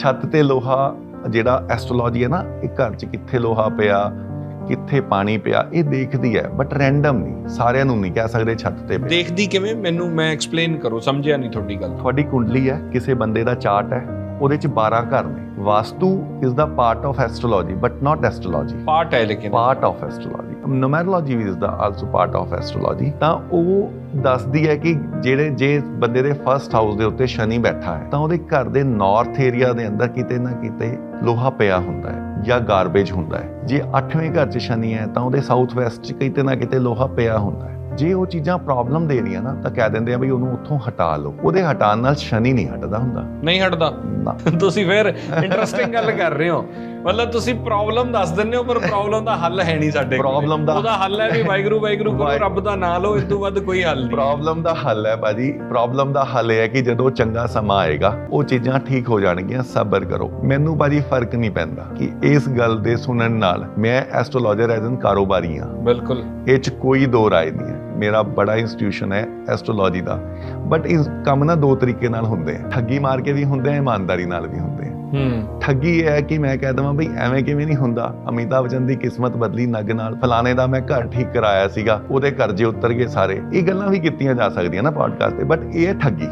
ਛੱਤ ਤੇ ਲੋਹਾ ਜਿਹੜਾ ਐਸਟ੍ਰੋਲੋਜੀ ਹੈ ਨਾ ਇਹ ਘਰ 'ਚ ਕਿੱਥੇ ਲੋਹਾ ਪਿਆ ਕਿੱਥੇ ਪਾਣੀ ਪਿਆ ਇਹ ਦੇਖਦੀ ਹੈ ਬਟ ਰੈਂਡਮ ਨਹੀਂ ਸਾਰਿਆਂ ਨੂੰ ਨਹੀਂ ਕਹਿ ਸਕਦੇ ਛੱਤ ਤੇ ਪਿਆ। ਦੇਖਦੀ ਕਿਵੇਂ? ਮੈਨੂੰ ਮੈਂ ਐਕਸਪਲੇਨ ਕਰੋ ਸਮਝਿਆ ਨਹੀਂ ਤੁਹਾਡੀ ਗੱਲ। ਤੁਹਾਡੀ ਕੁੰਡਲੀ ਹੈ ਕਿਸੇ ਬੰਦੇ ਦਾ ਚਾਰਟ ਹੈ ਉਹਦੇ 'ਚ 12 ਘਰ ਨੇ। Vastu is the part of astrology but not astrology part ਹੈ ਲੇਕਿਨ। Part of astrology numerology we is the also part of astrology ਤਾਂ ਉਹ ਦੱਸਦੀ ਹੈ ਕਿ ਜਿਹੜੇ ਜੇ ਬੰਦੇ ਦੇ ਫਰਸਟ ਹਾਊਸ ਦੇ ਉੱਤੇ ਸ਼ਨੀ ਬੈਠਾ ਹੈ ਤਾਂ ਉਹਦੇ ਘਰ ਦੇ ਨਾਰਥ ਏਰੀਆ ਦੇ ਅੰਦਰ ਕਿਤੇ ਨਾ ਕਿਤੇ ਲੋਹਾ ਪਿਆ ਹੁੰਦਾ ਹੈ ਜਾਂ ਗਾਰਬੇਜ ਹੁੰਦਾ ਹੈ। ਜੇ 8ਵੇਂ ਘਰ 'ਚ ਸ਼ਨੀ ਹੈ ਤਾਂ ਉਹਦੇ ਸਾਊਥ ਵੈਸਟ 'ਚ ਕਿਤੇ ਨਾ ਕਿਤੇ ਲੋਹਾ ਪਿਆ ਹੁੰਦਾ ਹੈ। ਜੇ ਉਹ ਚੀਜ਼ਾਂ ਪ੍ਰੋਬਲਮ ਦੇ ਰਹੀਆਂ ਨਾ ਤਾਂ ਕਹਿ ਦਿੰਦੇ ਆ ਵੀ ਉਹਨੂੰ ਉੱਥੋਂ ਹਟਾ ਲਓ। ਉਹਦੇ ਹਟਾਉਣ ਨਾਲ ਸ਼ਨੀ ਨਹੀਂ ਹਟਦਾ ਹੁੰਦਾ। ਨਹੀਂ ਹਟਦਾ। ਤੁਸੀਂ ਫਿਰ ਇੰਟਰਸਟਿੰਗ ਗੱਲ ਕਰ ਰਹੇ ਹੋ। ਮਤਲਬ ਤੁਸੀਂ ਪ੍ਰੋਬਲਮ ਦੱਸ ਦਿੰਦੇ ਹੋ ਪਰ ਪ੍ਰੋਬਲਮ ਦਾ ਹੱਲ ਹੈ ਨਹੀਂ ਸਾਡੇ ਕੋਲ। Problem ਦਾ- ਉਹਦਾ ਹੱਲ ਹੈ ਵੀ ਵਾਹਿਗੁਰੂ ਵਾਹਿਗੁਰੂ ਕਰੋ ਰੱਬ ਦਾ ਨਾਮ ਲਓ ਇਸ ਤੋਂ ਵੱਧ ਕੋਈ ਹੱਲ ਨਹੀਂ। ਪ੍ਰੋਬਲਮ ਦਾ ਹੱਲ ਹੈ ਬਾਜੀ ਪ੍ਰੋਬਲਮ ਦਾ ਹੱਲ ਹੈ ਕਿ ਜਦੋਂ ਚੰਗਾ ਸਮਾਂ ਆਏਗਾ ਉਹ ਚੀਜ਼ਾਂ ਠੀਕ ਹੋ ਜਾਣਗੀਆਂ ਸਬਰ ਕਰੋ। ਮੈਨੂੰ ਬਾਜੀ ਫ਼ਰਕ ਨਹੀਂ ਪੈਂਦਾ ਕਿ ਇਸ ਗੱਲ ਦੇ ਸੁਣਨ ਨਾਲ ਮੈਂ ਐਸਟ੍ਰੋਲੋਜਰ ਐਜ਼ ਐਨ ਕਾਰੋਬਾਰੀ ਹਾਂ। ਬਿਲਕੁਲ। ਇਹ ਚ ਕੋਈ ਦੋ ਰਾਏ ਨਹੀਂ ਹੈ। ਮੇਰਾ ਬੜਾ ਇੰਸਟੀਟਿਊਸ਼ਨ ਹੈ ਐਸਟ੍ਰੋਲੋਜੀ ਦਾ। ਬਟ ਇਸ ਕੰਮ ਨਾ ਦੋ ਤਰੀਕੇ ਨਾਲ ਹੁੰਦੇ ਆ ਠੱਗੀ ਮਾਰ ਕੇ ਵੀ ਹੁੰਦੇ ਆ ਇਮਾਨਦਾਰੀ ਨਾਲ ਵੀ ਹੁੰਦੇ ਹੂੰ। ਠੱਗੀ ਇਹ ਹੈ ਕਿ ਮੈਂ ਕਹਿ ਦਵਾਂ ਬਈ ਐਵੇਂ ਕਿਵੇਂ ਨਹੀਂ ਹੁੰਦਾ। ਅਮਿਤਾਭ ਬਚਨ ਦੀ ਕਿਸਮਤ ਬਦਲੀ ਨਗ ਨਾਲ। ਫਲਾਣੇ ਦਾ ਮੈਂ ਘਰ ਠੀਕ ਕਰਾਇਆ ਸੀਗਾ। ਉਹਦੇ ਕਰਜ਼ੇ ਉਤਰ ਗਏ ਸਾਰੇ। ਇਹ ਗੱਲਾਂ ਵੀ ਕੀਤੀਆਂ ਜਾ ਸਕਦੀਆਂ ਨਾ ਪੋਡਕਾਸਟ ਤੇ ਬਟ ਇਹ ਹੈ ਠੱਗੀ।